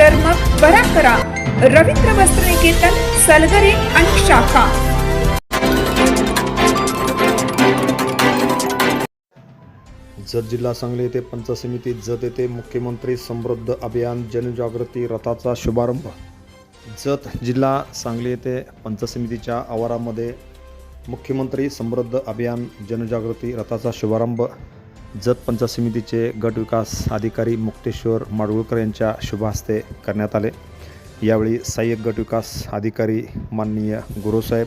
तर मग बरा करा. रवींद्र वस्त्रनिकेतन सलगरे आणि शाखा. जत जिल्हा सांगली येथे पंच समिती जत येथे मुख्यमंत्री समृद्ध अभियान जनजागृती रथाचा शुभारंभ. जत जिल्हा सांगली येथे पंच समितीच्या आवारामध्ये मुख्यमंत्री समृद्ध अभियान जनजागृती रथाचा शुभारंभ. जत पंचायत समितीचे गट विकास अधिकारी मुक्तेश्वर माडगुळकर यांच्या शुभ हस्ते करण्यात आले. यावेळी सहाय्यक गट विकास अधिकारी माननीय गुरुसाहेब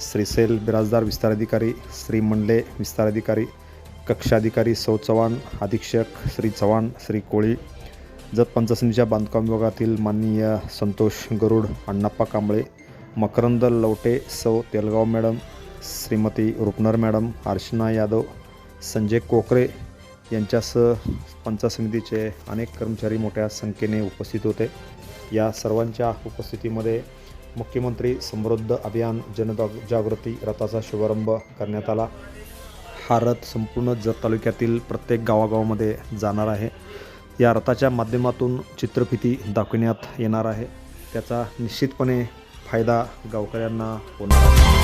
श्रीसेल बिराजदार विस्तार अधिकारी श्री मंडले विस्तार अधिकारी कक्षाधिकारी सौ चव्हाण अधीक्षक श्री चव्हाण श्री कोळी जत पंचायत बांधकाम विभागातील माननीय संतोष गरुड अण्णाप्पा कांबळे मकरंद लवटे सौ तेलगाव मॅडम श्रीमती रुपनर मॅडम अर्चना यादव संजय कोकरे यांच्यासह पंचायत समितीचे अनेक कर्मचारी मोठ्या संख्येने उपस्थित होते. या सर्वांच्या उपस्थितीमध्ये मुख्यमंत्री समृद्ध अभियान जनजाग जागृती रथाचा शुभारंभ करण्यात आला. हा रथ संपूर्ण जत तालुक्यातील प्रत्येक गावागावामध्ये जाणार आहे. या रथाच्या माध्यमातून चित्रफिती दाखविण्यात येणार आहे. त्याचा निश्चितपणे फायदा गावकऱ्यांना होणार आहे.